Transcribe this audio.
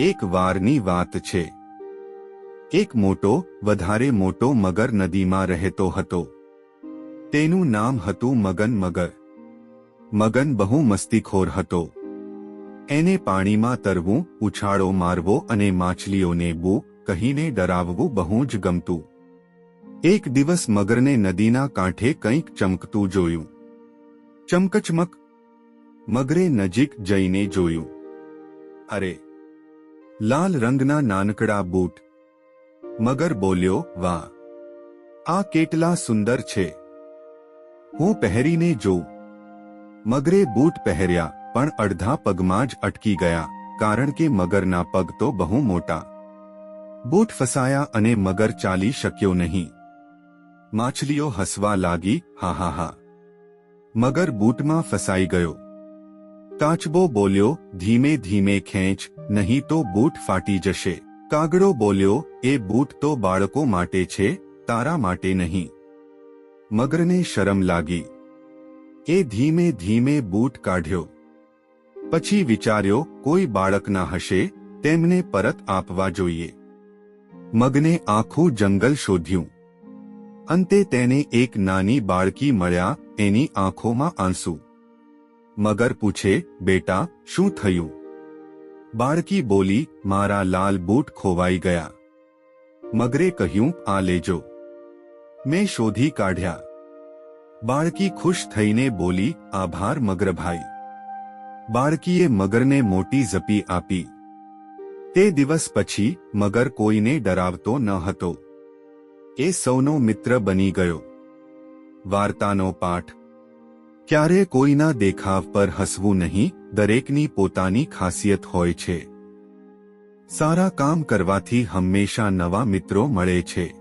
એક વારની વાત છે. એક મોટો, વધારે મોટો મગર નદીમાં રહેતો હતો. તેનું નામ હતું મગન મગર. મગન બહુ મસ્તીખોર હતો. એને પાણીમાં તરવું, ઉછાળો મારવો અને માછલીઓને બુ, કહીને ડરાવવું બહુ જ ગમતું. એક દિવસ મગરને નદીના કાંઠે કંઈક ચમકતું જોયું. ચમકચમક. મગરે નજીક જઈને જોયું. અરે લાલ રંગના નાનકડા બૂટ. મગર બોલ્યો, વાહ! આ કેટલા સુંદર છે. હું પહેરીને જોઉં. મગરે બૂટ પહેર્યા, પણ અડધા પગમાં જ અટકી ગયા, કારણ કે મગરના પગ તો બહુ મોટા. બૂટ ફસાયા અને મગર ચાલી શક્યો નહીં. માછલીઓ હસવા લાગી, હા હા હા. મગર બૂટમાં ફસાઈ ગયો. કાચબો બોલ્યો, ધીમે ધીમે ખેંચ, નહીં તો બૂટ ફાટી જશે. કાગડો બોલ્યો, એ બૂટ તો બાળકો માટે છે, તારા માટે નહીં. મગરને શરમ લાગી. એ ધીમે ધીમે બૂટ કાઢ્યો. પછી વિચાર્યો, કોઈ બાળકના હશે, તેમને પરત આપવા જોઈએ. મગને આખું જંગલ શોધ્યું. અંતે તેને એક નાની બાળકી મળ્યા, એની આંખોમાં આંસુ. મગર પૂછે, બેટા, શું થયું? બાળકી બોલી, મારા લાલ બૂટ ખોવાઈ ગયા. મગરે કહ્યું, આ લેજો. મેં શોધી કાઢ્યા. બાળકી ખુશ થઈને બોલી, આભાર મગરભાઈ. બાળકીએ મગરને મોટી ઝપી આપી. તે દિવસ પછી, મગર કોઈને ડરાવતો ન હતો. એ સૌનો મિત્ર બની ગયો. વાર્તાનો પાઠ. ક્યારે કોઈના દેખાવ પર હસવું નહીં, દરેકની પોતાની ખાસિયત હોય છે. સારા કામ કરવાથી હંમેશા નવા મિત્રો મળે છે.